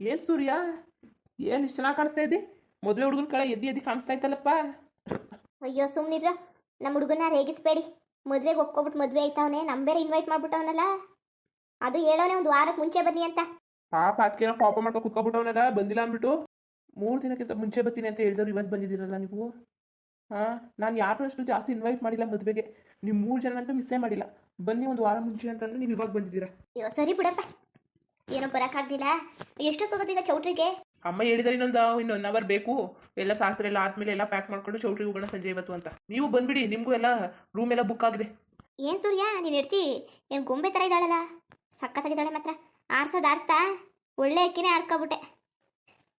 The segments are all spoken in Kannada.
ಏನು ಸೂರ್ಯ? ಏನು ಇಷ್ಟು ಚೆನ್ನಾಗಿ ಕಾಣಿಸ್ತಾ ಇದ್ದಿ? ಮದುವೆ ಹುಡುಗನ ಕಡೆ ಎದ್ದಿ ಎದ್ದಿ ಕಾಣಿಸ್ತಾ ಇತ್ತಲ್ಲಪ್ಪ. ಅಯ್ಯೋ ಸುಮ್ಮನಿರ ನಮ್ಮ ಹುಡುಗನ ರೇಗಿಸ್ಬೇಡಿ. ಮದುವೆಗೆ ಒಪ್ಕೊಬಿಟ್ಟು ಮದುವೆ ಆಯ್ತವನೆ. ನಮ್ಮ ಬೇರೆ ಇನ್ವೈಟ್ ಮಾಡ್ಬಿಟ್ಟವನಲ್ಲ. ಅದು ಹೇಳೋನೆ ಒಂದು ವಾರಕ್ಕೆ ಮುಂಚೆ ಬನ್ನಿ ಅಂತ. ಪಾಪ ಅದಕ್ಕೆ ಪಾಪ ಮಾಡ್ಕೊಂಡು ಕುತ್ಕೊಬಿಟ್ಟವನಲ್ಲ ಬಂದಿಲ್ಲ ಅಂದ್ಬಿಟ್ಟು. ಮೂರು ದಿನಕ್ಕಿಂತ ಮುಂಚೆ ಬರ್ತೀನಿ ಅಂತ ಹೇಳಿದವ್ರು ಇವತ್ತು ಬಂದಿದ್ದೀರಲ್ಲ ನೀವು. ಹಾಂ ನಾನು ಯಾರು ಅಷ್ಟು ಜಾಸ್ತಿ ಇನ್ವೈಟ್ ಮಾಡಿಲ್ಲ ಮದುವೆಗೆ. ನೀವು ಮೂರು ಜನ ಅಂತೂ ಮಿಸ್ಸೇ ಮಾಡಿಲ್ಲ. ಬನ್ನಿ ಒಂದು ವಾರ ಮುಂಚೆ ಅಂತಂದ್ರೆ ನೀವು ಇವಾಗ ಬಂದಿದ್ದೀರಾ. ಅಯ್ಯೋ ಸರಿ ಬಿಡಪ್ಪ. ಏನೋ ಬರೋಕ್ಕಾಗ್ಲಿಲ್ಲ ಎಷ್ಟೊತ್ತು ಹೋಗೋದೀಗ ಚೌಟ್ರಿಗೆ. ಅಮ್ಮ ಹೇಳಿದ್ರೆ ಇನ್ನೊಂದು ಇನ್ನೊಂದು ಒನ್ ಅವರ್ ಬೇಕು. ಎಲ್ಲ ಶಾಸ್ತ್ರ ಎಲ್ಲ ಆದ್ಮೇಲೆ ಎಲ್ಲ ಪ್ಯಾಕ್ ಮಾಡ್ಕೊಂಡು ಚೌಟ್ರಿಗೆ ಹೋಗೋಣ ಸಂಜೆ ಇವತ್ತು ಅಂತ. ನೀವು ಬಂದ್ಬಿಡಿ ನಿಮಗೂ ಎಲ್ಲ ರೂಮ್ ಎಲ್ಲ ಬುಕ್ ಆಗಿದೆ. ಏನು ಸೂರ್ಯ? ನೀನು ಇರ್ತಿ ಏನು ಗೊಂಬೆ ಥರ ಇದ್ದಾಳಲ್ಲ? ಸಕ್ಕತ್ತಾಗಿದ್ದಾಳೆ ಮಾತ್ರ. ಆರ್ಸೋದು ಆರಿಸ್ತಾ ಒಳ್ಳೆ ಅಕ್ಕಿನೇ ಆರಿಸ್ಕೊಬಿಟ್ಟೆ.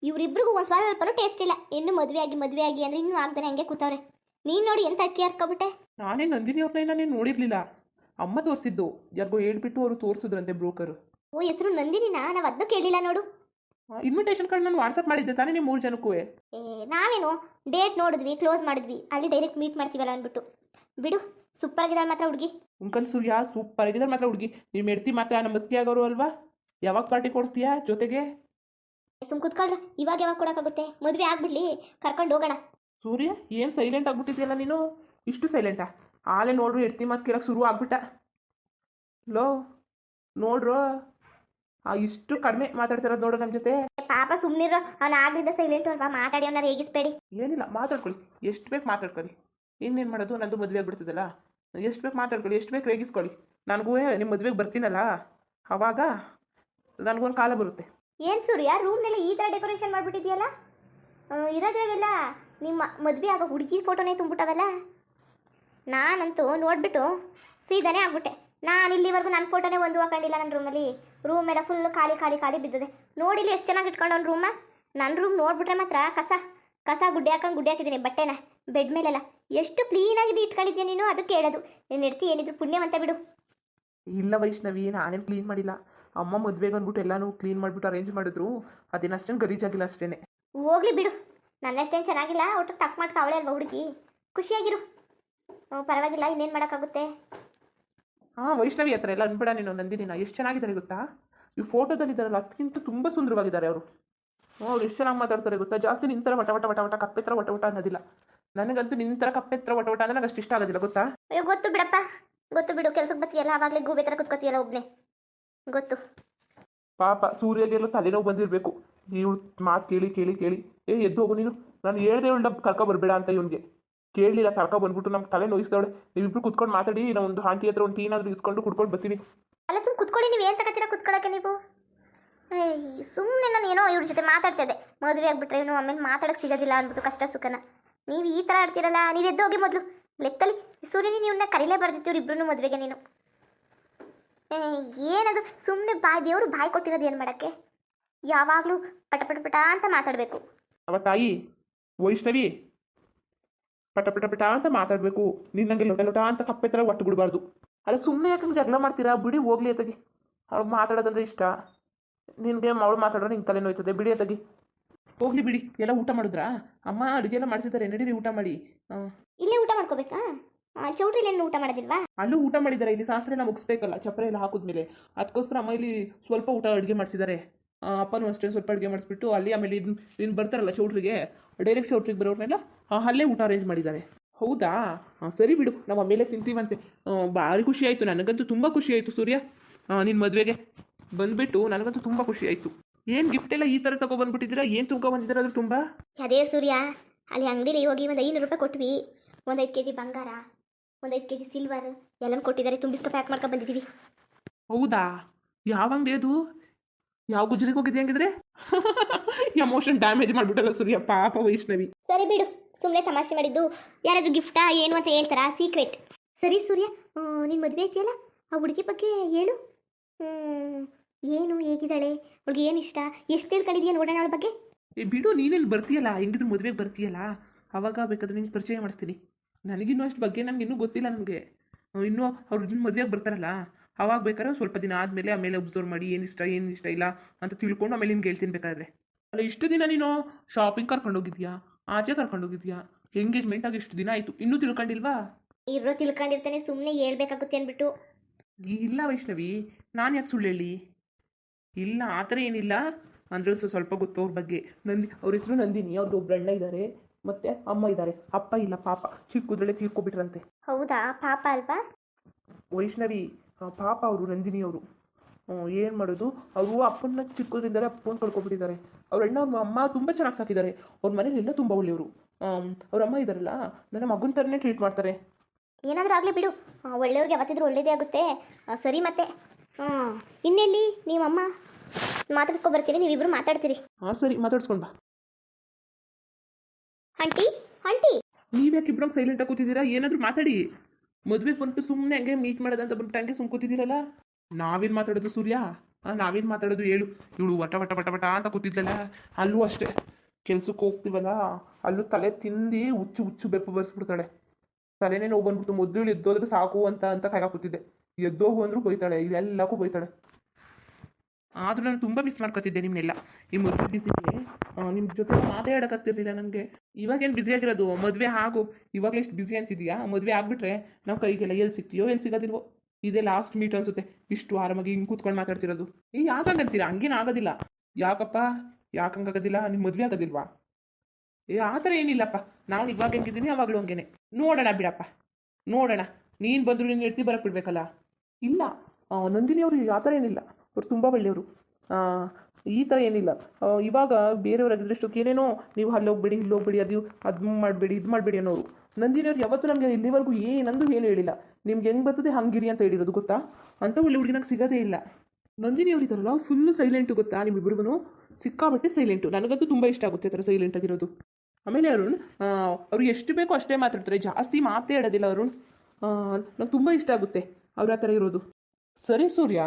ಇವರಿಬ್ರಿಗೂ ಒಂದು ಸ್ವಲ್ಪ ಟೇಸ್ಟ್ ಇಲ್ಲ. ಇನ್ನು ಮದುವೆ ಆಗಿ ಮದುವೆ ಆಗಿ ಅಂದರೆ ಇನ್ನೂ ಆಗ್ದಾನೆ ಹಂಗೆ ಕೂತವ್ರೆ. ನೀನು ನೋಡಿ ಎಂತ ಅಕ್ಕಿ ಆರ್ಸ್ಕೊಬಿಟ್ಟೆ? ನಾನೇ ನಂದಿನಿ ಅವ್ರನ್ನ ನೀನು ನೋಡಿರ್ಲಿಲ್ಲ. ಅಮ್ಮ ತೋರಿಸಿದ್ದು. ಯಾರಿಗೋ ಹೇಳ್ಬಿಟ್ಟು ಅವರು ತೋರಿಸಿದ್ರಂತೆ ಬ್ರೋಕರು ಓ ಹೆಸರು ನಂದಿನಿನಾ? ನಾವು ಅದನ್ನು ಕೇಳಿಲ್ಲ ನೋಡು. ಇನ್ವಿಟೇಷನ್ ಕಾರ್ಡ್ ನಾನು ವಾಟ್ಸಪ್ ಮಾಡಿದ್ದೆ ತಾನೇ ನೀವು ಮೂರು ಜನಕ್ಕೂ. ಏ ನಾವೇನು? ಡೇಟ್ ನೋಡಿದ್ವಿ ಕ್ಲೋಸ್ ಮಾಡಿದ್ವಿ. ಅಲ್ಲಿ ಡೈರೆಕ್ಟ್ ಮೀಟ್ ಮಾಡ್ತೀವಲ್ಲ ಅಂದ್ಬಿಟ್ಟು. ಬಿಡು ಸೂಪರ್ ಆಗಿದ್ದಾಳೆ ಮಾತ್ರ ಹುಡುಗಿ. ಉಂಕನ್ ಸೂರ್ಯ ಸೂಪರ್ ಆಗಿದ್ದಾರೆ ಮಾತ್ರ ಹುಡುಗಿ. ನೀವು ಹೆಡ್ತಿ ಮಾತ್ರ ನಮ್ಮ ಮತ್ತಿ ಆಗೋರು ಅಲ್ವಾ? ಯಾವಾಗ ಪಾರ್ಟಿ ಕೊಡ್ತೀಯಾ ಜೊತೆಗೆ? ಸುಮ್ ಕುತ್ಕೊಳ್ರ ಇವಾಗ ಯಾವಾಗ ಕೊಡೋಕ್ಕಾಗುತ್ತೆ? ಮದುವೆ ಆಗ್ಬಿಡ್ಲಿ ಕರ್ಕೊಂಡು ಹೋಗೋಣ. ಸೂರ್ಯ ಏನು ಸೈಲೆಂಟ್ ಆಗ್ಬಿಟ್ಟಿದ್ಯಲ್ಲ ನೀನು? ಇಷ್ಟು ಸೈಲೆಂಟಾ ಆಲೆ ನೋಡ್ರು ಎಡ್ತಿ ಮಾತು ಕೇಳೋಕೆ ಶುರು ಆಗ್ಬಿಟ್ಟ. ಲೋ ನೋಡ್ರು. ಇಷ್ಟು ಕಡಿಮೆ ಮಾತಾಡ್ತಿರೋದು ನೋಡು ನಮ್ಮ ಜೊತೆ. ಪಾಪ ಸುಮ್ಮನಿರೋ ಅವ್ನು ಆಗ್ಲಿದ್ದ ಸೈಲೆಂಟ್ ಅಲ್ವಾ? ಮಾತಾಡಿ ಅವನ್ನ ರೇಗಿಸ್ಬೇಡಿ ಏನಿಲ್ಲ ಮಾತಾಡ್ಕೊಳ್ಳಿ. ಎಷ್ಟು ಬೇಕು ಮಾತಾಡ್ಕೊಳ್ಳಿ. ಇನ್ನೇನು ಮಾಡೋದು? ನಂದು ಮದುವೆ ಆಗ್ಬಿಡ್ತದಲ್ಲ. ಎಷ್ಟು ಬೇಕು ಮಾತಾಡ್ಕೊಳ್ಳಿ ಎಷ್ಟು ಬೇಕು ರೇಗಿಸ್ಕೊಳ್ಳಿ. ನನಗೂ ನಿಮ್ಮ ಮದುವೆಗೆ ಬರ್ತೀನಲ್ಲ. ಅವಾಗ ನನಗೊಂದು ಕಾಲ ಬರುತ್ತೆ. ಏನು ಸೂರ್ಯ? ರೂಮ್ನಲ್ಲಿ ಈ ಥರ ಡೆಕೋರೇಷನ್ ಮಾಡಿಬಿಟ್ಟಿದ್ಯಲ್ಲ? ಇರೋದ್ರಾಗೆಲ್ಲ ನಿಮ್ಮ ಮದುವೆ ಆಗೋ ಹುಡುಗಿ ಫೋಟೋನೇ ತುಂಬಿಟ್ಟವಲ್ಲ ನಾನಂತೂ ನೋಡ್ಬಿಟ್ಟು ಸೀದಾನೇ ಆಗ್ಬಿಟ್ಟೆ. ನಾನು ಇಲ್ಲಿವರೆಗೂ ನನ್ನ ಫೋಟೋನೇ ಒಂದು ಹಾಕೊಂಡಿಲ್ಲ ನನ್ನ ರೂಮಲ್ಲಿ ರೂಮ್ ಎಲ್ಲ ಫುಲ್ ಖಾಲಿ ಖಾಲಿ ಖಾಲಿ ಬಿದ್ದದೆ. ನೋಡಿಲಿ ಎಷ್ಟು ಚೆನ್ನಾಗಿ ಇಟ್ಕೊಂಡು ಅವ್ನ ರೂಮ. ನನ್ನ ರೂಮ್ ನೋಡ್ಬಿಟ್ರೆ ಮಾತ್ರ ಕಸ ಕಸ ಗುಡ್ಡೆ ಹಾಕೊಂಡು ಗುಡ್ಡೆ ಹಾಕಿದ್ದೀನಿ ಬಟ್ಟೆನ ಬೆಡ್ ಮೇಲೆಲ್ಲ. ಎಷ್ಟು ಕ್ಲೀನಾಗಿ ಇಟ್ಕೊಂಡಿದ್ದೀನಿ ನೀನು? ಅದಕ್ಕೆ ಹೇಳೋದು ನೀನು ಹೆಡ್ತಿ ಏನಿದ್ರು ಪುಣ್ಯವಂತ ಬಿಡು. ಇಲ್ಲ ವೈಷ್ಣವಿ ನಾನೇನು ಕ್ಲೀನ್ ಮಾಡಿಲ್ಲ. ಅಮ್ಮ ಮದುವೆಗೆ ಅಂದ್ಬಿಟ್ಟು ಎಲ್ಲಾನು ಕ್ಲೀನ್ ಮಾಡಿಬಿಟ್ಟು ಅರೇಂಜ್ ಮಾಡಿದ್ರು. ಅದೇನು ಅಷ್ಟೇನು ಗಲೀಜಾಗಿಲ್ಲ ಅಷ್ಟೇ ಹೋಗ್ಲಿ ಬಿಡು. ನನ್ನಷ್ಟೇನು ಚೆನ್ನಾಗಿಲ್ಲ ಒಟ್ಟು ತಕ್ಕ ಮಾಡ್ಕ ಅವಳೇ ಅಲ್ವಾ ಹುಡುಗಿ. ಖುಷಿಯಾಗಿರು. ಪರವಾಗಿಲ್ಲ ಇನ್ನೇನು ಮಾಡೋಕ್ಕಾಗುತ್ತೆ? ಹಾಂ ವೈಷ್ಣವಿ ಹತ್ರ ಎಲ್ಲ ಅನ್ಬೇಡ ನೀನು ನಂದಿನಿನ ಎಷ್ಟು ಚೆನ್ನಾಗಿದ್ದಾರೆ ಗೊತ್ತಾ? ಈ ಫೋಟೋದಲ್ಲಿದ್ದಾರಲ್ಲ ಅದಕ್ಕಿಂತ ತುಂಬ ಸುಂದರವಾಗಿದ್ದಾರೆ ಅವರು. ಅವ್ರು ಎಷ್ಟು ಚೆನ್ನಾಗಿ ಮಾತಾಡ್ತಾರೆ ಗೊತ್ತಾ? ಜಾಸ್ತಿ ನಿನ್ನ ಥರ ವಟ ವಟ ವಟ ವಟ ಕಪ್ಪೆ ಥರ ವಟ ವಟ ಅನ್ನೋದಿಲ್ಲ. ನನಗಂತೂ ನಿನ್ನ ಥರ ಕಪ್ಪೆ ಥರ ವಟ ವಟ ಅಂದ್ರೆ ನಂಗೆ ಅಷ್ಟು ಇಷ್ಟ ಆಗೋದಿಲ್ಲ ಗೊತ್ತಾ? ಅಯ್ಯೋ ಗೊತ್ತು ಬಿಡಪ್ಪ. ಗೊತ್ತು ಬಿಡು ಕೆಲಸಕ್ಕೆ ಬತ್ತಿ ಎಲ್ಲ ಆವಾಗಲೇ ಗೂಬೆ ಥರ ಕುತ್ಕೋತೀಯಲ್ಲ ಒಬ್ಬನೇ ಗೊತ್ತು. ಪಾಪ ಸೂರ್ಯಗೆಲ್ಲ ತಲೆನೋವು ಬಂದಿರಬೇಕು. ನೀವು ಮಾತು ಕೇಳಿ ಕೇಳಿ ಕೇಳಿ. ಏ ಎದ್ದು ಹೋಗು ನೀನು. ನಾನು ಹೇಳ್ದೆ ಇವಳ ಕರ್ಕೊ ಬರಬೇಡ ಅಂತ ಇವನಿಗೆ. ಕೇಳಲಿಲ್ಲ ಕರ್ಕೊ ಬಂದ್ಬಿಟ್ಟು ನಮ್ಮ ತಲೆ ನೋಯಿಸ್ದವಳೆ. ನೀವಿಬ್ರು ಕುತ್ಕೊಂಡು ಮಾತಾಡಿ ನಾವು ಒಂದು ಆಂಟಿ ಹತ್ರ ಒಂದು ಟೀ ಏನಾದರೂ ಇಸ್ಕೊಂಡು ಕುಡ್ಕೊಂಡು ಬರ್ತೀವಿ ಅಲ್ಲ ಸುಮ್ಮನೆ ಕುತ್ಕೊಳ್ಳಿ ನೀವು ಏನು ತಗೋತೀರಾ ಕುತ್ಕೊಳ್ಳೋಕೆ ನೀವು? ಸುಮ್ಮನೆ ನಾನು ಏನೋ ಇವ್ರ ಜೊತೆ ಮಾತಾಡ್ತಾ ಇದ್ದೆ. ಮದುವೆ ಆಗ್ಬಿಟ್ರೆ ಇವನು ಆಮೇಲೆ ಮಾತಾಡಕ್ಕೆ ಸಿಗೋದಿಲ್ಲ ಅಂದ್ಬಿಟ್ಟು ಕಷ್ಟ ಸುಖನ. ನೀವು ಈ ಥರ ಆಡ್ತೀರಲ್ಲ ನೀವು ಎದ್ದು ಹೋಗಿ ಮೊದಲು. ಲೆಕ್ಕಲ್ಲಿ ಸೂರ್ಯನಿ ನೀವನ್ನ ಕರೀಲೇ ಬರ್ದಿತ್ತು ಇಬ್ರು ಮದುವೆಗೆ ನೀನು. ಏ, ಏನದು? ಸುಮ್ಮನೆ ಬಾಯ್ ದೇವರು ಬಾಯ್ ಕೊಟ್ಟಿರೋದು ಏನು ಮಾಡೋಕ್ಕೆ? ಯಾವಾಗಲೂ ಪಟ ಪಟ ಪಟ ಅಂತ ಮಾತಾಡಬೇಕು. ಅವ ತಾಯಿ ವೈಷ್ಣವಿ ಪಟ ಪಟ ಪಟ ಅಂತ ಮಾತಾಡಬೇಕು. ನಿನ್ನಂಗೆ ಲೊಟ ಲೊಟ ಅಂತ ಕಪ್ಪೆ ಥರ ಒಟ್ಟು ಬಿಡಬಾರ್ದು. ಅಲ್ಲ ಸುಮ್ಮನೆ ಯಾಕಂದ್ರೆ ಜಗಳ ಮಾಡ್ತೀರಾ? ಬಿಡಿ ಹೋಗ್ಲಿ ಅತಗಿ ಅವ್ಳು ಮಾತಾಡೋದಂದ್ರೆ ಇಷ್ಟ. ನಿನಗೆ ಅವಳು ಮಾತಾಡೋ ನಿಂಗೆ ತಲೆ ನೋಯ್ತದೆ ಬಿಡಿ ಅತಗಿ ಹೋಗ್ಲಿ ಬಿಡಿ. ಎಲ್ಲ ಊಟ ಮಾಡಿದ್ರಾ? ಅಮ್ಮ ಅಡುಗೆ ಎಲ್ಲ ಮಾಡಿಸಿದ್ದಾರೆ. ನಡೀರಿ ಊಟ ಮಾಡಿ. ಆ, ಇಲ್ಲೇ ಊಟ ಮಾಡ್ಕೋಬೇಕಾ? ಚೌಟ್ರಿಲೇನು ಊಟ ಮಾಡೋದಿಲ್ವಾ? ಅಲ್ಲೂ ಊಟ ಮಾಡಿದ್ದಾರೆ. ಇಲ್ಲಿ ಶಾಸ್ತ್ರ ಎಲ್ಲ ಮುಗಿಸ್ಬೇಕಲ್ಲ ಚಪ್ಪರೆ ಎಲ್ಲ ಹಾಕಿದ್ಮೇಲೆ. ಅದಕ್ಕೋಸ್ಕರ ಅಮ್ಮ ಇಲ್ಲಿ ಸ್ವಲ್ಪ ಊಟ ಅಡುಗೆ ಮಾಡಿಸಿದ್ದಾರೆ. ಅಪ್ಪನೂ ಅಷ್ಟೇ ಸ್ವಲ್ಪ ಅಡುಗೆ ಮಾಡಿಸ್ಬಿಟ್ಟು ಅಲ್ಲಿ ಆಮೇಲೆ ಇನ್ನು ಇನ್ನು ಬರ್ತಾರಲ್ಲ ಚೌಟ್ರಿಗೆ ಡೈರೆಕ್ಟ್ ಚೌಟ್ರಿಗೆ ಬರೋರ್ನೆಲ್ಲ ಅಲ್ಲೇ ಊಟ ಅರೇಂಜ್ ಮಾಡಿದ್ದಾರೆ. ಹೌದಾ? ಹಾಂ ಸರಿ ಬಿಡು ನಾವು ಆಮೇಲೆ ತಿಂತೀವಂತೆ. ಭಾರಿ ಖುಷಿ ಆಯಿತು ನನಗಂತೂ ತುಂಬ ಖುಷಿ ಆಯಿತು ಸೂರ್ಯ. ನಿನ್ನ ಮದುವೆಗೆ ಬಂದುಬಿಟ್ಟು ನನಗಂತೂ ತುಂಬ ಖುಷಿ ಆಯಿತು. ಏನು ಗಿಫ್ಟ್ ಎಲ್ಲ ಈ ಥರ ತಗೊಬಂದ್ಬಿಟ್ಟಿದ್ದೀರಾ ಏನು ತುಂಬ್ಕೊಬಂದಿದ್ದೀರಾ ಅದು ತುಂಬ? ಅದೇ ಸೂರ್ಯ ಅಲ್ಲಿ ಅಂಗಡಿಲಿ ಹೋಗಿ ಒಂದು ಐನೂರು ರೂಪಾಯಿ ಕೊಟ್ವಿ. ಒಂದು ಐದು ಕೆ ಜಿ ಬಂಗಾರ ಒಂದು ಐದು ಕೆ ಜಿ ಸಿಲ್ವರ್ ಎಲ್ಲನೂ ಕೊಟ್ಟಿದ್ದಾರೆ. ತುಂಬಿಸ್ಕ ಪ್ಯಾಕ್ ಮಾಡ್ಕೊಂಡು ಬಂದಿದ್ದೀವಿ. ಹೌದಾ? ಯಾವ ಅಂಗಡಿ ಅದು? ಯಾವ ಗುಜರಿಗೆ ಹೋಗಿದ್ದೆ ಹಂಗಿದ್ರೆ? ಎಮೋಷನ್ ಡ್ಯಾಮೇಜ್ ಮಾಡ್ಬಿಟ್ಟಲ್ಲ ಸೂರ್ಯ ಪಾಪ ವೈಷ್ಣವಿ. ಸರಿ ಬಿಡು ಸುಮ್ಮನೆ ತಮಾಷೆ ಮಾಡಿದ್ದು. ಯಾರಾದರೂ ಗಿಫ್ಟಾ ಏನು ಅಂತ ಹೇಳ್ತಾರಾ? ಸೀಕ್ರೆಟ್ ಸರಿ ಸೂರ್ಯ ನಿನ್ ಮದುವೆ ಐತಿಯಲ್ಲ ಆ ಹುಡುಗಿ ಬಗ್ಗೆ ಹೇಳು. ಏನು ಹೇಗಿದ್ದಾಳೆ? ಅವಳಿಗೆ ಏನು ಇಷ್ಟ? ಎಷ್ಟು ತಿಳ್ಕೊಂಡಿದ್ಯಾ ನೋಡೋಣ ಅವಳ ಬಗ್ಗೆ? ಏ ಬಿಡು ಇಲ್ಲಿ ಬರ್ತೀಯಲ್ಲ? ಹೆಂಗಿದ್ರು ಮದುವೆಗೆ ಬರ್ತೀಯಲ್ಲ? ಅವಾಗ ಬೇಕಾದ್ರೆ ನಿಂಗೆ ಪರಿಚಯ ಮಾಡಿಸ್ತೀನಿ. ನನಗಿನ್ನೂ ಅಷ್ಟು ಬಗ್ಗೆ ನನಗೆ ಇನ್ನೂ ಗೊತ್ತಿಲ್ಲ ನನಗೆ ಇನ್ನೂ ಅವ್ರು ಮದುವೆಗೆ ಬರ್ತಾರಲ್ಲ? ಅವಾಗ ಬೇಕಾದ್ರೆ ಸ್ವಲ್ಪ ದಿನ ಆದಮೇಲೆ ಆಮೇಲೆ ಒಬ್ಸರ್ವ್ ಮಾಡಿ ಏನು ಇಷ್ಟ ಏನು ಇಷ್ಟ ಇಲ್ಲ ಅಂತ ತಿಳ್ಕೊಂಡು ಆಮೇಲೆ ನಿನ್ಗೆ ಹೇಳ್ತೀನಿ ಬೇಕಾದ್ರೆ. ಅಲ್ಲ ಇಷ್ಟು ದಿನ ನೀನು ಶಾಪಿಂಗ್ ಕರ್ಕೊಂಡೋಗಿದ್ಯಾ ಆಚೆ ಕರ್ಕೊಂಡು ಹೋಗಿದ್ಯಾ? ಎಂಗೇಜ್ಮೆಂಟ್ ಆಗಿ ಇಷ್ಟು ದಿನ ಆಯಿತು? ಇನ್ನೂ ತಿಳ್ಕೊಂಡಿಲ್ವಾ? ಇರೋ ತಿಳ್ಕೊಂಡಿರ್ತಾನೆ ಸುಮ್ಮನೆ ಹೇಳ್ಬೇಕಾಗುತ್ತೆ ಅಂದ್ಬಿಟ್ಟು ಇಲ್ಲ ವೈಷ್ಣವಿ ನಾನು ಯಾಕೆ ಸುಳ್ಳು ಹೇಳಿ? ಇಲ್ಲ ಆ ಥರ ಏನಿಲ್ಲ. ಅಂದರೆ ಸ್ವಲ್ಪ ಗೊತ್ತು ಅವ್ರ ಬಗ್ಗೆ. ನಂದಿ ಅವ್ರ ಹೆಸರು ನಂದಿನಿ ಅವ್ರದ್ದು ಒಬ್ರು ಅಣ್ಣ ಇದ್ದಾರೆ ಮತ್ತೆ ಅಮ್ಮ ಇದ್ದಾರೆ ಅಪ್ಪ ಇಲ್ಲ ಪಾಪ. ಚಿಕ್ಕದ್ರಲ್ಲೇ ತೀರ್ಕೊಬಿಟ್ರಂತೆ ಹೌದಾ? ಪಾಪ ಅಲ್ವಾ? ವೈಷ್ಣವಿ ಪಾಪ ಅವರು ನಂದಿನಿ ಅವರು. ಏನು ಮಾಡೋದು? ಅವರು ಅಪ್ಪನ ಚಿಕ್ಕದ್ರಿಂದಲೇ ಅಪ್ಪನ ಕಳ್ಕೊಬಿಟ್ಟಿದ್ದಾರೆ ಅವ್ರ ಅಣ್ಣ ಅವ್ರ ಅಮ್ಮ ತುಂಬ ಚೆನ್ನಾಗಿ ಸಾಕಿದ್ದಾರೆ. ಅವ್ರ ಮನೇಲೆಲ್ಲ ತುಂಬ ಒಳ್ಳೆಯವರು. ಅವ್ರ ಅಮ್ಮ ಇದ್ದಾರಲ್ಲ? ನನ್ನ ಮಗನ ಥರನೇ ಟ್ರೀಟ್ ಮಾಡ್ತಾರೆ. ಏನಾದರೂ ಆಗಲಿ ಬಿಡು. ಒಳ್ಳೆಯವ್ರಿಗೆ ಯಾವತ್ತಿದ್ರೂ ಒಳ್ಳೇದೇ ಆಗುತ್ತೆ. ಸರಿ ಮತ್ತೆ. ಹಾಂ ಇನ್ನೆಲ್ಲಿ? ನೀವಮ್ಮ ಮಾತಾಡ್ಸ್ಕೊ ಬರ್ತೀರಿ ನೀವಿಬ್ರು ಮಾತಾಡ್ತೀರಿ. ಹಾಂ ಸರಿ ಮಾತಾಡ್ಸ್ಕೊಂಡು ಬಾ. Aunty aunty. ನೀವ್ಯಾಕೆ ಇಬ್ಬರಂಗೆ ಸೈಲೆಂಟಾಗಿ ಕೂತಿದ್ದೀರಾ? ಏನಾದರೂ ಮಾತಾಡಿ. ಮದುವೆ ಬಂತು ಸುಮ್ಮನೆ ಹಂಗೆ ಮೀಟ್ ಮಾಡೋದಂತ ಬಂದ್ಬಿಟ್ಟು ಹಂಗೆ ಸುಮ್ ಕೂತಿದ್ದೀರಲ್ಲ? ನಾವೇನು ಮಾತಾಡೋದು ಸೂರ್ಯ? ನಾವೇನು ಮಾತಾಡೋದು ಹೇಳು. ಇವಳು ವಟ ವಟ ವಟ ವಟ ಅಂತ ಕೂತಿದ್ದಲ್ಲ ಅಲ್ಲೂ ಅಷ್ಟೇ. ಕೆಲ್ಸಕ್ಕೆ ಹೋಗ್ತೀವಲ್ಲ, ಅಲ್ಲೂ ತಲೆ ತಿಂದು ಹುಚ್ಚು ಹುಚ್ಚು ಬೆಪ್ಪು ಬರ್ಸ್ಬಿಡ್ತಾಳೆ. ತಲೆನೇ ನೋವು ಬಂದ್ಬಿಟ್ಟು ಮೊದಲು ಎದ್ದೋದ್ರೆ ಸಾಕು ಅಂತ ಅಂತ ಕಾಯ್ಕ ಕೂತಿದ್ದೆ. ಎದ್ದೋಗು ಅಂದ್ರೂ ಬೈತಾಳೆ, ಇಲ್ಲೆಲ್ಲಕ್ಕೂ ಬೈತಾಳೆ. ಆದರೂ ನಾನು ತುಂಬ ಮಿಸ್ ಮಾಡ್ಕೊತಿದ್ದೆ ನಿಮ್ಮನ್ನೆಲ್ಲ ಈ ಮದುವೆ ಬಿಸಿಗೆ ನಿಮ್ಮ ಜೊತೆ ಮಾತಾಡೋಕ್ಕಾಗ್ತಿರ್ಲಿಲ್ಲ ನನಗೆ. ಇವಾಗೇನು ಬ್ಯುಸಿ ಆಗಿರೋದು? ಮದುವೆ ಆಗು. ಇವಾಗಲೇ ಎಷ್ಟು ಬ್ಯುಸಿ ಅಂತಿದ್ಯಾ? ಮದುವೆ ಆಗಿಬಿಟ್ರೆ ನಾವು ಕೈಗೆಲ್ಲ ಎಲ್ಲಿ ಸಿಗ್ತೀಯೋ ಎಲ್ಲಿ ಸಿಗೋದಿಲ್ವೋ? ಇದೇ ಲಾಸ್ಟ್ ಮೀಟ್ ಅನ್ಸುತ್ತೆ. ಇಷ್ಟು ಆರಾಮಾಗಿ ಹಿಂಗೆ ಕೂತ್ಕೊಂಡು ಮಾತಾಡ್ತಿರೋದು. ಏ ಯಾಕಂಗಂತೀರಾ ಹಂಗೇನು ಆಗೋದಿಲ್ಲ. ಯಾಕಪ್ಪ? ಯಾಕಂಗಾಗೋದಿಲ್ಲ ನಿಮ್ಮ ಮದುವೆ ಆಗೋದಿಲ್ವಾ? ಏ, ಆ ಥರ ಏನಿಲ್ಲಪ್ಪ. ನಾನು ಇವಾಗ ಹೆಂಗಿದ್ದೀನಿ ಅವಾಗಲೂ ಹಂಗೇನೆ. ನೋಡೋಣ ಬಿಡಪ್ಪ. ನೋಡೋಣ. ನೀನು ಬಂದರೂ ನೀನು ಎಡ್ತಿ ಬರಕ್ಕೆ ಬಿಡ್ಬೇಕಲ್ಲ? ಇಲ್ಲ. ನಂದಿನಿ ಅವರು ಆ ಥರ ಏನಿಲ್ಲ. ಅವ್ರು ತುಂಬ ಒಳ್ಳೆಯವರು. ಈ ಥರ ಏನಿಲ್ಲ. ಇವಾಗ ಇವಾಗ ಅದೃಷ್ಟಕ್ಕೆ ಏನೇನೋ ನೀವು ಅಲ್ಲಿ ಹೋಗ್ಬೇಡಿ ಇಲ್ಲಿ ಹೋಗ್ಬೇಡಿ ಅದು ಅದು ಮಾಡಬೇಡಿ, ಇದು ಮಾಡಬೇಡಿ ಅನ್ನೋರು. ನಂದಿನಿ ಅವ್ರು ಯಾವತ್ತೂ ನಮಗೆ ಇಲ್ಲಿವರೆಗೂ ಏನಂದು ಏನು ಹೇಳಿಲ್ಲ. ನಿಮ್ಗೆ ಹೆಂಗೆ ಬರ್ತದೆ ಹಂಗಿರಿ ಅಂತ ಹೇಳಿರೋದು ಗೊತ್ತಾ? ಅಂತ ಒಳ್ಳೆ ಹುಡುಗಿನಾಗ ಸಿಗೋದೇ ಇಲ್ಲ. ನಂದಿನಿ ಅವ್ರು ಇದ್ದಾರಲ್ಲ ಫುಲ್ಲು ಸೈಲೆಂಟು ಗೊತ್ತಾ ನಿಮ್ಮಿಬ್ಬರಿಗೂ ಸಿಕ್ಕಾಬಟ್ಟೆ ಸೈಲೆಂಟು ನನಗಂತೂ ತುಂಬ ಇಷ್ಟ ಆಗುತ್ತೆ ಆ ಥರ ಸೈಲೆಂಟ್ ಆಗಿರೋದು. ಆಮೇಲೆ ಅರುಣ್ ಅವ್ರು ಎಷ್ಟು ಬೇಕೋ ಅಷ್ಟೇ ಮಾತಾಡ್ತಾರೆ. ಜಾಸ್ತಿ ಮಾತೇ ಆಡೋದಿಲ್ಲ ಅರುಣ್. ನಂಗೆ ತುಂಬ ಇಷ್ಟ ಆಗುತ್ತೆ ಅವ್ರ ಆ ಥರ ಇರೋದು. ಸರಿ ಸೂರ್ಯ.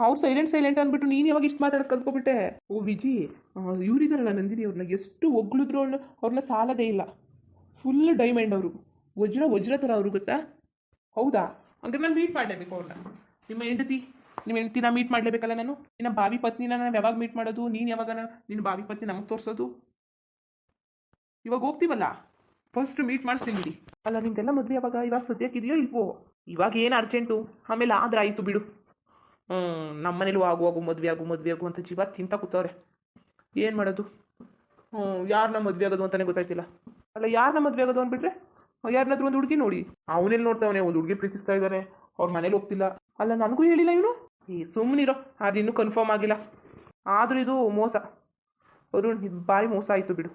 ಅವ್ರು ಸೈಲೆಂಟ್ ಸೈಲೆಂಟ್ ಅಂದ್ಬಿಟ್ಟು ನೀನು ಯಾವಾಗ ಇಷ್ಟು ಮಾತಾಡೋದು ಕಲ್ತ್ಕೊಬಿಟ್ಟೆ? ಓ, ವಿಜಿ ಇವರಿದಾರಲ್ಲ ನಂದಿನಿ ಅವ್ರನ್ನ, ಎಷ್ಟು ಒಗ್ಳಿದ್ರು ಅವ್ಳು ಅವ್ರನ್ನ ಸಾಲದೇ ಇಲ್ಲ. ಫುಲ್ ಡೈಮಂಡ್ ಅವರು. ವಜ್ರ ವಜ್ರ ಥರ ಅವರು, ಗೊತ್ತಾ? ಹೌದಾ? ಹಂಗಾರೆ ನಾನು ಮೀಟ್ ಮಾಡಲೇಬೇಕು ಅವ್ರನ್ನ ನಿಮ್ಮ ಹೆಂಡತಿ, ನಿಮ್ಮ ಹೆಂಡತಿನ ಮೀಟ್ ಮಾಡಲೇಬೇಕಲ್ಲ ನಾನು? ನಿನ್ನ ಬಾವಿ ಪತ್ನಿನ ನಾನು ಯಾವಾಗ ಮೀಟ್ ಮಾಡೋದು? ನೀನು ಯಾವಾಗ ನಿನ್ನ ಬಾವಿ ಪತ್ನಿ ನಮಗೆ ತೋರಿಸೋದು? ಇವಾಗ ಹೋಗ್ತೀವಲ್ಲ? ಫಸ್ಟ್ ಮೀಟ್ ಮಾಡಿಸ್ತೀನಿ ಬಿಡಿ. ಅಲ್ಲ ನಿಮ್ದೆಲ್ಲ ಮದುವೆ ಯಾವಾಗ? ಇವಾಗ ಸದ್ಯಕ್ಕಿದೆಯೋ ಇಲ್ವೋ? ಇವಾಗ ಏನು ಅರ್ಜೆಂಟು ಆಮೇಲೆ ಆದ್ರೆ ಆಯಿತು ಬಿಡು. ನಮ್ಮ ಮನೇಲೂ ಆಗು ಆಗು, ಮದುವೆ ಆಗು ಮದುವೆ ಆಗು ಅಂತ ಜೀವ ತಿಂತ ಕೂತವ್ರೆ. ಏನು ಮಾಡೋದು? ಹ್ಞೂ ಯಾರನ್ನ ಮದುವೆ ಆಗೋದು ಅಂತಲೇ ಗೊತ್ತಾಯ್ತಿಲ್ಲ. ಅಲ್ಲ ಯಾರನ್ನ ಮದುವೆ ಆಗೋದು ಅಂದ್ಬಿಟ್ರೆ? ಯಾರನ್ನಾದ್ರೂ ಒಂದು ಹುಡುಗಿ ನೋಡಿ. ಅವನೆಲ್ಲಿ ನೋಡ್ತಾವನೆ, ಒಂದು ಹುಡುಗಿ ಪ್ರೀತಿಸ್ತಾ ಇದ್ದಾನೆ ಅವ್ರ ಮನೇಲಿ ಹೋಗ್ತಿಲ್ಲ. ಅಲ್ಲ, ನನಗೂ ಹೇಳಿಲ್ಲ ಇವನು? ಈ ಸುಮ್ಮನಿರೋ ಅದಿನ್ನೂ ಕನ್ಫರ್ಮ್ ಆಗಿಲ್ಲ. ಆದರೂ ಇದು ಮೋಸ. ಅವರು ಭಾರಿ ಮೋಸ ಆಯಿತು ಬಿಡು.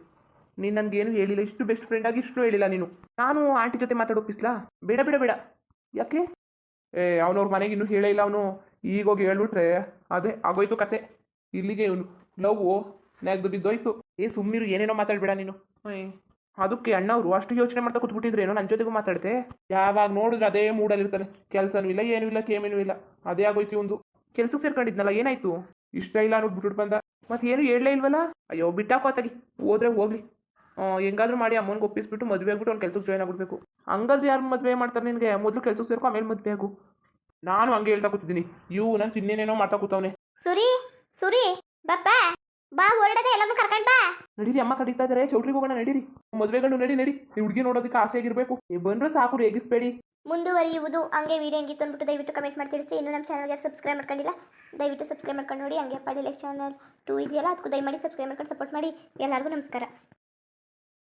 ನೀನು ನನಗೇನು ಹೇಳಿಲ್ಲ, ಇಷ್ಟು ಬೆಸ್ಟ್ ಫ್ರೆಂಡ್ ಆಗಿ ಇಷ್ಟು ಹೇಳಿಲ್ಲ ನೀನು. ನಾನು ಆಂಟಿ ಜೊತೆ ಮಾತಾಡೋಪಿಸ್ಲಾ ಬೇಡ ಬೇಡ ಬೇಡ. ಯಾಕೆ? ಏ, ಅವನವ್ರ ಮನೆಗೆ ಇನ್ನೂ ಹೇಳೇ ಇಲ್ಲ ಅವನು. ಈಗೋಗಿ ಹೇಳ್ಬಿಟ್ರೆ ಅದೇ ಆಗೋಯ್ತು ಕತೆ. ಇಲ್ಲಿಗೆ ಇವನು. ಲವ್ ನೆಗ್ದು ಬಿದ್ದೋಯ್ತು. ಏ ಸುಮ್ಮನಿರು ಏನೇನೋ ಮಾತಾಡ್ಬೇಡ ನೀನು. ಅದಕ್ಕೆ ಅಣ್ಣವರು ಅಷ್ಟು ಯೋಚನೆ ಮಾಡ್ತಾ ಕೂತ್ಬಿಟ್ಟಿದ್ರು, ಏನೋ ನನ್ನ ಜೊತೆಗೂ ಮಾತಾಡ್ತೆ ಯಾವಾಗ ನೋಡಿದ್ರೆ ಅದೇ ಮೂಡಲ್ಲಿರ್ತಾನೆ. ಕೆಲಸನೂ ಇಲ್ಲ, ಏನೂ ಇಲ್ಲ ಕೇಮೇನೂ ಇಲ್ಲ. ಅದೇ ಆಗೋಯ್ತು ಒಂದು ಕೆಲ್ಸಕ್ಕೆ ಸೇರ್ಕೊಂಡಿದ್ನಲ್ಲ, ಏನಾಯ್ತು? ಇಷ್ಟ ಇಲ್ಲ ಬಿಟ್ಬಿಟ್ಟು ಬಂದ. ಮತ್ತೆ ಏನು ಹೇಳಲೇ ಇಲ್ವಲ್ಲ? ಅಯ್ಯೋ ಬಿಟ್ಟಾಕೋತಾಗಿ ಹೋದ್ರೆ ಹೋಗ್ಲಿ. ಹೆಂಗಾದ್ರೂ ಮಾಡಿ ಅಮ್ಮನಿಗೆ ಒಪ್ಪಿಸ್ಬಿಟ್ಟು ಮದುವೆ ಆಗ್ಬಿಟ್ಟು ಅವ್ನು ಕೆಲ್ಸಕ್ಕೆ ಜಾಯ್ನ್ ಆಗ್ಬಿಡ್ಬೇಕು. ಹಂಗಾದ್ರೆ ಯಾರು ಮದುವೆ ಮಾಡ್ತಾರೆ ನಿನಗೆ? ಮೊದಲು ಕೆಲ್ಸಕ್ಕೆ ಸೇರ್ಕೊ, ಆಮೇಲೆ ಮದುವೆ ಆಗು. ನಾನು ಹಂಗೆ ಹೇಳ್ತಾ ಕೂತಿದ್ದೀನಿ. ಇವು ನಾನು ತಿನ್ನೇನೇನೋ ಮಾಡ್ತಾ ಕೂತವನೆ. ಸುರಿ ಸುರಿ ಬಪ್ಪ ಬಾ. ಹೊರಡದೆ ಎಲ್ಲರೂ ಕರ್ಕೊಂಡ್ ಬಾ. ನಡೀರಿ ಅಮ್ಮ ಕಡಿತಾ ಇದಾರೆ. ಚೌಟ್ರಿಗೆ ಹೋಗೋಣ ನಡೀರಿ. ಮದುವೆಗಳು ನಡಿ ನಡಿ. ಹುಡುಗಿ ನೋಡೋದಕ್ಕೆ ಆಸೆ ಆಗಿರ್ಬೇಕು. ಏ, ಬಂದ್ರೆ ಸಾಕು ರೇಗಿಸ್ಬೇಡಿ. ಮುಂದುವರಿಯುವುದು ಹಂಗೆ ವಿಡಿಯೋ ಹೆಂಗಿತ್ತು ಅಂದ್ಬಿಟ್ಟು ದಯವಿಟ್ಟು ಕಮೆಂಟ್ ಮಾಡಿ ತಿಳಿಸಿ. ಇನ್ನು ನಮ್ಮ ಚಾನಲ್ಗೆ ಸಬ್ಸ್ಕ್ರೈಬ್ ಮಾಡ್ಕೊಂಡಿಲ್ಲ ದಯವಿಟ್ಟು ಸಬ್ಸ್ಕ್ರೈಬ್ ಮಾಡ್ಕೊಂಡು ನೋಡಿ. ಹಂಗೆ ಪಡಿ ಲೈಕ್ ಚಾನಲ್ ಟೂ ಇದೆಯಲ್ಲ ಅದಕ್ಕೂ ದಯಮಾಡಿ ಸಬ್ಸ್ಕ್ರೈಬ್ ಮಾಡ್ಕೊಂಡು ಸಪೋರ್ಟ್ ಮಾಡಿ. ಎಲ್ಲರಿಗೂ ನಮಸ್ಕಾರ.